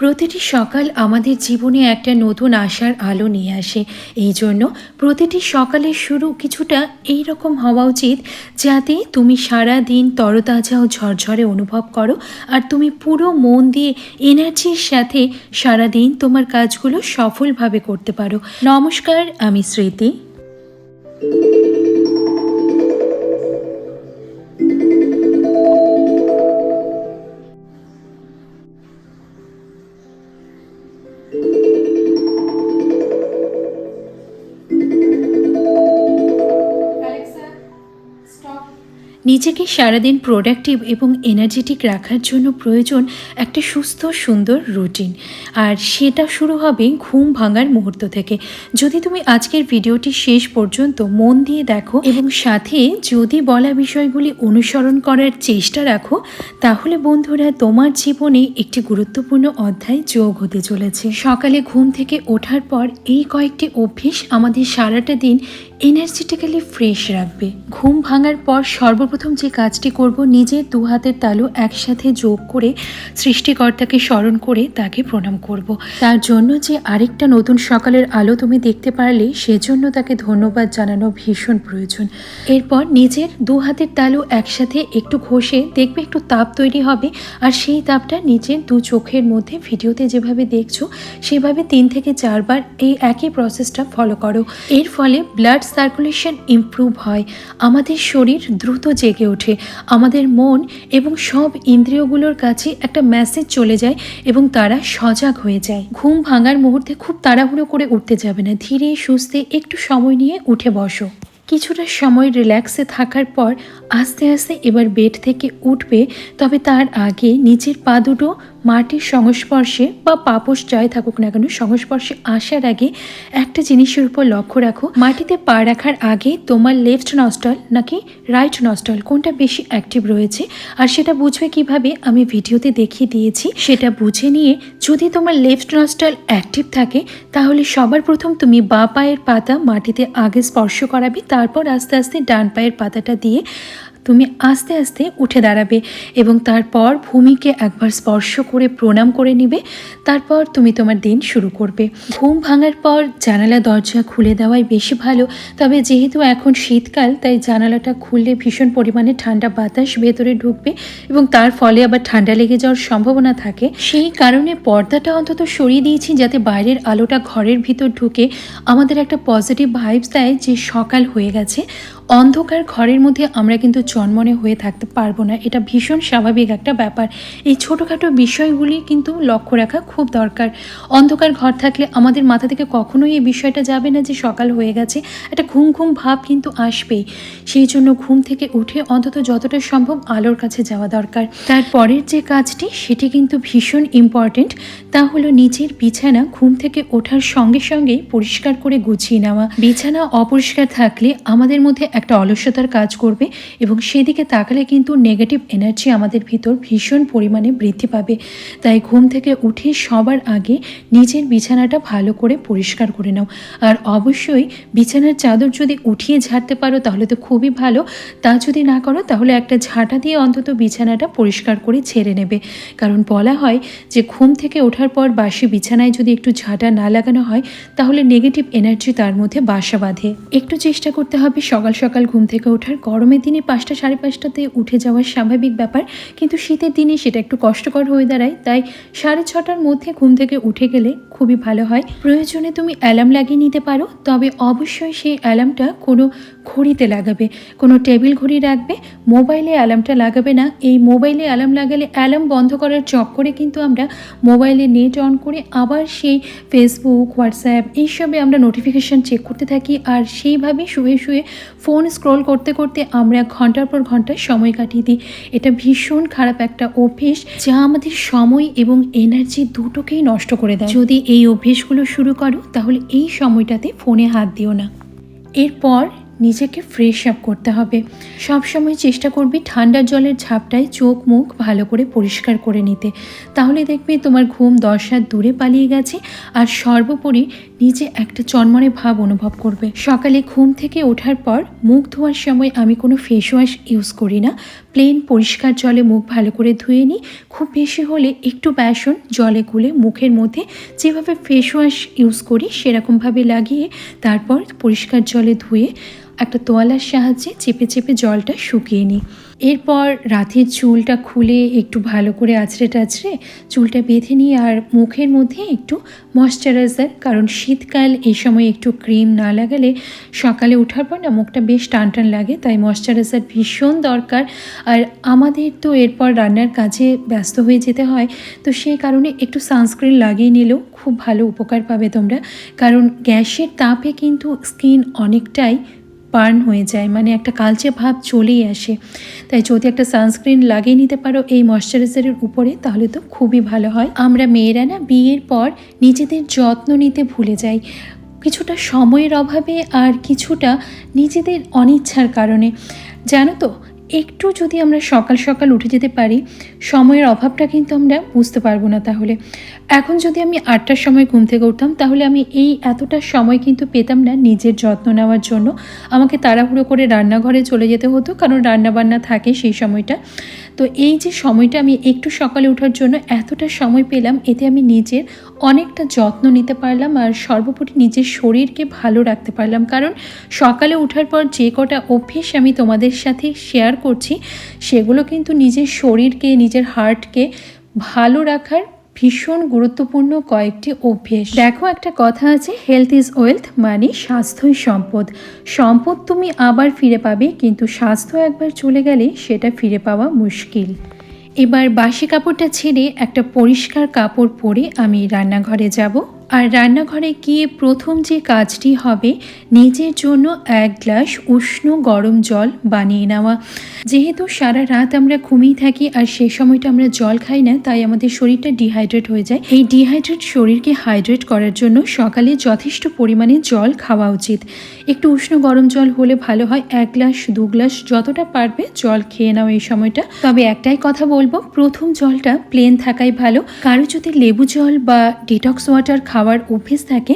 প্রতিটি সকাল আমাদের জীবনে একটা নতুন আশার আলো নিয়ে আসে। এই জন্য প্রতিটি সকালের শুরু কিছুটা এই রকম হওয়া উচিত যাতে তুমি সারা দিন তরতাজা ও ঝরঝরে অনুভব করো আর তুমি পুরো মন দিয়ে এনার্জির সাথে সারা দিন তোমার কাজগুলো সফলভাবে করতে পারো। নমস্কার, আমি স্মৃতি। নিজেকে সারাদিন প্রোডাক্টিভ এবং এনার্জেটিক রাখার জন্য প্রয়োজন একটা সুস্থ, সুন্দর রুটিন আর সেটা শুরু হবে ঘুম ভাঙার মুহূর্ত থেকে। যদি তুমি আজকের ভিডিওটি শেষ পর্যন্ত মন দিয়ে দেখো এবং সাথে যদি বলা বিষয়গুলি অনুসরণ করার চেষ্টা রাখো, তাহলে বন্ধুরা তোমার জীবনে একটি গুরুত্বপূর্ণ অধ্যায় যোগ হতে চলেছে। সকালে ঘুম থেকে ওঠার পর এই কয়েকটি অভ্যেস আমাদের সারাটা দিন এনার্জেটিক্যালি ফ্রেশ রাখবে। ঘুম ভাঙার পর সর্বপ্রথম যে কাজটি করব নিজের দু হাতের তালু একসাথে যোগ করে সৃষ্টিকর্তাকে স্মরণ করে তাকে প্রণাম করব। তার জন্য যে আরেকটা নতুন সকালের আলো তুমি দেখতে পারলে, সেজন্য তাকে ধন্যবাদ জানানো ভীষণ প্রয়োজন। এরপর নিজের দু হাতের তালু একসাথে একটু ঘষে দেখবে একটু তাপ তৈরি হবে, আর সেই তাপটা নিজের দু চোখের মধ্যে ভিডিওতে যেভাবে দেখছ, সেভাবে তিন থেকে চারবার এই একই প্রসেসটা ফলো করো। এর ফলে ব্লাড সার্কুলেশন ইমপ্রুভ হয়। আমাদের শরীর দ্রুত জেগে ওঠে। আমাদের মন এবং সব ইন্দ্রিয়গুলোর কাছে একটা মেসেজ চলে যায় এবং তারা সজাগ হয়ে যায়। ঘুম ভাঙার মুহূর্তে খুব তাড়াহুড়ো করে উঠতে যাবে না। ধীরে সুস্থে একটু সময় নিয়ে উঠে বসো। কিছুটা সময় রিল্যাক্সে থাকার পর আস্তে আস্তে এবার বেড থেকে উঠবে, তবে তার আগে নিচের পা দুটো মাটির সংস্পর্শে বা পাপস যাই থাকুক না কেন, সংস্পর্শে আসার আগে একটা জিনিসের উপর লক্ষ্য রাখো। মাটিতে পা রাখার আগে তোমার লেফট নস্টল নাকি রাইট নস্টল কোনটা বেশি অ্যাক্টিভ রয়েছে? আর সেটা বুঝবে কীভাবে? আমি ভিডিওতে দেখিয়ে দিয়েছি। সেটা বুঝে নিয়ে যদি তোমার লেফট নস্টল অ্যাক্টিভ থাকে, তাহলে সবার প্রথম তুমি বা পায়ের পাতা মাটিতে আগে স্পর্শ করাবে, তারপর আস্তে আস্তে ডান পায়ের পাতাটা দিয়ে তুমি আস্তে আস্তে উঠে দাঁড়াবে এবং তারপর ভূমিকে একবার স্পর্শ করে প্রণাম করে নিবে। তারপর তুমি তোমার দিন শুরু করবে। ঘুম ভাঙার পর জানালা দরজা খুলে দেওয়াই বেশি ভালো। তবে যেহেতু এখন শীতকাল, তাই জানালাটা খুললে ভীষণ পরিমাণে ঠান্ডা বাতাস ভেতরে ঢুকবে এবং তার ফলে আবার ঠান্ডা লেগে যাওয়ার সম্ভাবনা থাকে। সেই কারণে পর্দাটা অন্তত সরিয়ে দিয়েছি যাতে বাইরের আলোটা ঘরের ভিতর ঢুকে আমাদের একটা পজিটিভ ভাইবস দেয় যে সকাল হয়ে গেছে। অন্ধকার ঘরের মধ্যে আমরা কিন্তু জন্মনে হয়ে থাকতে পারব না। এটা ভীষণ স্বাভাবিক একটা ব্যাপার। এই ছোটোখাটো বিষয়গুলি কিন্তু লক্ষ্য রাখা খুব দরকার। অন্ধকার ঘর থাকলে আমাদের মাথা থেকে কখনোই এই বিষয়টা যাবে না যে সকাল হয়ে গেছে। একটা ঘুম ঘুম ভাব কিন্তু আসবেই। সেই জন্য ঘুম থেকে উঠে অন্তত যতটা সম্ভব আলোর কাছে যাওয়া দরকার। তারপরের যে কাজটি, সেটি কিন্তু ভীষণ ইম্পর্টেন্ট তা হলো নিচের বিছানা ঘুম থেকে ওঠার সঙ্গে সঙ্গে পরিষ্কার করে গুছিয়ে নেওয়া। বিছানা অপরিষ্কার থাকলে আমাদের মধ্যে একটা অলস্যতার কাজ করবে এবং সেদিকে তাকালে কিন্তু নেগেটিভ এনার্জি আমাদের ভিতর ভীষণ পরিমাণে বৃদ্ধি পাবে। তাই ঘুম থেকে উঠে সবার আগে নিজের বিছানাটা ভালো করে পরিষ্কার করে নাও। আর অবশ্যই বিছানার চাদর যদি উঠিয়ে ঝাড়তে পারো তাহলে তো খুবই ভালো। তা যদি না করো তাহলে একটা ঝাঁটা দিয়ে অন্তত বিছানাটা পরিষ্কার করে ছেড়ে নেবে। কারণ বলা হয় যে ঘুম থেকে ওঠার পর বাসি বিছানায় যদি একটু ঝাঁটা না লাগানো হয় তাহলে নেগেটিভ এনার্জি তার মধ্যে বাসা বাঁধে। একটু চেষ্টা করতে হবে সকাল সকাল ঘুম থেকে ওঠার গরমের দিনে পাঁচটা সাড়ে পাঁচটাতে উঠে যাওয়ার স্বাভাবিক ব্যাপার। কিন্তু শীতের দিনে সেটা একটু কষ্টকর হয়ে দাঁড়ায়। তাই সাড়ে ছটার মধ্যে ঘুম থেকে উঠে গেলে খুবই ভালো হয়। প্রয়োজনে তুমি অ্যালার্ম লাগিয়ে নিতে পারো। তবে অবশ্যই সেই অ্যালার্মটা কোনো ঘড়িতে লাগাবে। কোনো টেবিল ঘড়ি রাখবে। মোবাইলে অ্যালার্মটা লাগাবে না। এই মোবাইলে অ্যালার্ম লাগালে অ্যালার্ম বন্ধ করার চক্করে কিন্তু আমরা মোবাইলে নেট অন করে আবার সেই ফেসবুক হোয়াটসঅ্যাপ এইসবে আমরা নোটিফিকেশান চেক করতে থাকি। আর সেইভাবে শুয়ে শুয়ে ফোন স্ক্রল করতে করতে আমরা ঘণ্টার পর ঘণ্টা সময় কাটিয়ে দিই। এটা ভীষণ খারাপ একটা অভ্যেস যা আমাদের সময় এবং এনার্জি দুটোকেই নষ্ট করে দেয়। যদি এই অভ্যেসগুলো শুরু করো, তাহলে এই সময়টাতে ফোনে হাত দিও না। এরপর নিজেকে ফ্রেশ আপ করতে হবে। সবসময় চেষ্টা করবি ঠান্ডা জলের ঝাপটায় চোখ মুখ ভালো করে পরিষ্কার করে নিতে। তাহলে দেখবি তোমার ঘুম দশ হাত দূরে পালিয়ে গেছে আর সর্বোপরি নিজে একটা চনমনে ভাব অনুভব করবে। সকালে ঘুম থেকে ওঠার পর মুখ ধোয়ার সময় আমি কোনো ফেস ওয়াশ ইউজ করি না। প্লেন পরিষ্কার জলে মুখ ভালো করে ধুয়ে নিই। খুব বেশি হলে একটু বেসন জলে গুলে মুখের মধ্যে যেভাবে ফেস ওয়াশ ইউজ করি সেরকমভাবে লাগিয়ে তারপর পরিষ্কার জলে ধুয়ে একটা তোয়ালার সাহায্যে চেপে চেপে জলটা শুকিয়ে নিই। এরপর রাতের চুলটা খুলে একটু ভালো করে আছড়ে টাছড়ে চুলটা বেঁধে নিয়ে আর মুখের মধ্যে একটু ময়শ্চারাইজার কারণ শীতকাল, এই সময় একটু ক্রিম না লাগালে সকালে ওঠার পর না মুখটা বেশ টান টান লাগে, তাই ময়শ্চারাইজার ভীষণ দরকার। আর আমাদের তো এরপর রান্নার কাজে ব্যস্ত হয়ে যেতে হয়, তো সেই কারণে একটু সানস্ক্রিন লাগিয়ে নিলেও খুব ভালো উপকার পাবে তোমরা, কারণ গ্যাসের তাপে কিন্তু স্কিন অনেকটাই বার্ন হয়ে যায় মানে একটা কালচে ভাব চলেই আসে। তাই যদি একটা সানস্ক্রিন লাগিয়ে নিতে পারো এই ময়শ্চারাইজারের উপরে, তাহলে তো খুবই ভালো হয়। আমরা মেয়েরা না বিয়ের পর নিজেদের যত্ন নিতে ভুলে যাই। কিছুটা সময়ের অভাবে আর কিছুটা নিজেদের অনিচ্ছার কারণে। জানো তো একটু যদি আমরা সকাল সকাল উঠে যেতে পারি, সময়ের অভাবটা কিন্তু আমরা বুঝতে পারব না তাহলে। এখন যদি আমি আটটার সময় ঘুম থেকে উঠতাম, তাহলে আমি এই এতটা সময় কিন্তু পেতাম না নিজের যত্ন নেওয়ার জন্য। আমাকে তাড়াহুড়ো করে রান্নাঘরে চলে যেতে হতো, কারণ রান্নাবান্না থাকে সেই সময়টা। তো এই যে সময়টা আমি একটু সকালে ওঠার জন্য এতটা সময় পেলাম, এতে আমি নিজের অনেকটা যত্ন নিতে পারলাম আর সর্বোপরি নিজের শরীরকে ভালো রাখতে পারলাম। কারণ সকালে ওঠার পর যে কটা অভ্যেস আমি তোমাদের সাথে শেয়ার করছি, সেগুলো কিন্তু নিজের শরীরকে, নিজের হার্টকে ভালো রাখার ভীষণ গুরুত্বপূর্ণ কয়েকটি অভ্যেস। দেখো, একটা কথা আছে হেলথ ইজ ওয়েলথ মানে স্বাস্থ্যই সম্পদ। সম্পদ তুমি আবার ফিরে পাবে, কিন্তু স্বাস্থ্য একবার চলে গেলে সেটা ফিরে পাওয়া মুশকিল। এবার বাসি কাপড়টা ছেড়ে একটা পরিষ্কার কাপড় পরে আমি রান্নাঘরে যাব। আর রান্নাঘরে গিয়ে প্রথম যে কাজটি হবে, নিজের জন্য এক গ্লাস উষ্ণ গরম জল বানিয়ে নেওয়া। যেহেতু সারা রাত আমরা ঘুমিয়ে থাকি আর সেই সময়টা আমরা জল খাই না, তাই আমাদের শরীরটা ডিহাইড্রেট হয়ে যায়। এই ডিহাইড্রেট শরীরকে হাইড্রেট করার জন্য সকালে যথেষ্ট পরিমাণে জল খাওয়া উচিত। একটু উষ্ণ গরম জল হলে ভালো হয়, এক গ্লাস, দু গ্লাস, যতটা পারবে জল খেয়ে নাও এই সময়টা। তবে একটাই কথা বলব, প্রথম জলটা প্লেন থাকাই ভালো। কারও যদি লেবু জল বা ডিটক্স ওয়াটার খাওয়ার অভ্যেস থাকে,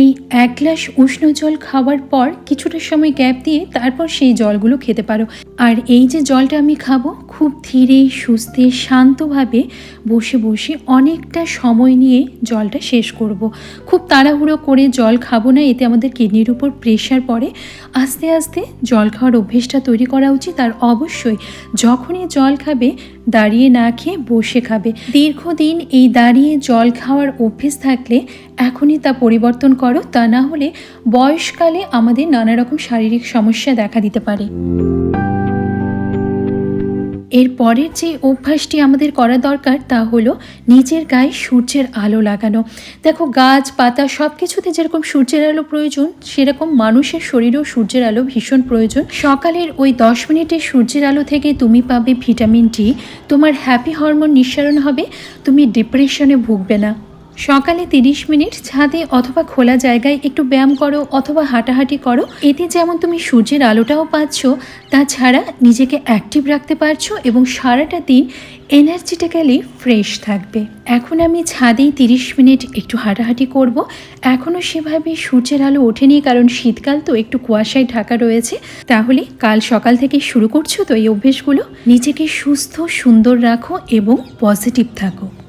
এই এক গ্লাস উষ্ণ জল খাওয়ার পর কিছুটা সময় গ্যাপ দিয়ে তারপর সেই জলগুলো খেতে পারো। আর এই যে জলটা আমি খাব, খুব ধীরে, সুস্থে, শান্তভাবে বসে বসে অনেকটা সময় নিয়ে জলটা শেষ করব। খুব তাড়াহুড়ো করে জল খাব না, এতে আমাদের কিডনির উপর প্রেশার পড়ে। আস্তে আস্তে জল খাওয়ার অভ্যেসটা তৈরি করা উচিত, আর অবশ্যই যখনই জল খাবে, দাঁড়িয়ে না খেয়ে বসে খাবে। দীর্ঘদিন এই দাঁড়িয়ে জল খাওয়ার অভ্যেস থাকলে এখনই তা পরিবর্তন করো, তা না হলে বয়সকালে আমাদের নানা রকম শারীরিক সমস্যা দেখা দিতে পারে। এর পরের যে অভ্যাসটি আমাদের করা দরকার তা হলো নিজের গায়ে সূর্যের আলো লাগানো। দেখো, গাছ, পাতা সব কিছুতে যেরকম সূর্যের আলো প্রয়োজন, সেরকম মানুষের শরীরেও সূর্যের আলো ভীষণ প্রয়োজন। সকালের ওই দশ মিনিটের সূর্যের আলো থেকে তুমি পাবে ভিটামিন ডি। তোমার হ্যাপি হরমোন নিঃসরণ হবে, তুমি ডিপ্রেশনে ভুগবে না। সকালে তিরিশ মিনিট ছাদে অথবা খোলা জায়গায় একটু ব্যায়াম করো অথবা হাঁটাহাঁটি করো। এতে যেমন তুমি সূর্যের আলোটাও পাচ্ছ, তাছাড়া নিজেকে অ্যাক্টিভ রাখতে পারছ এবং সারাটা দিন এনার্জিটিক্যালি ফ্রেশ থাকবে। এখন আমি ছাদেই তিরিশ মিনিট একটু হাঁটাহাঁটি করব। এখনও সেভাবে সূর্যের আলো ওঠেনি, কারণ শীতকাল তো একটু কুয়াশায় ঢাকা রয়েছে। তাহলে কাল সকাল থেকে শুরু করছ তো এই অভ্যেসগুলো? নিজেকে সুস্থ, সুন্দর রাখো এবং পজিটিভ থাকো।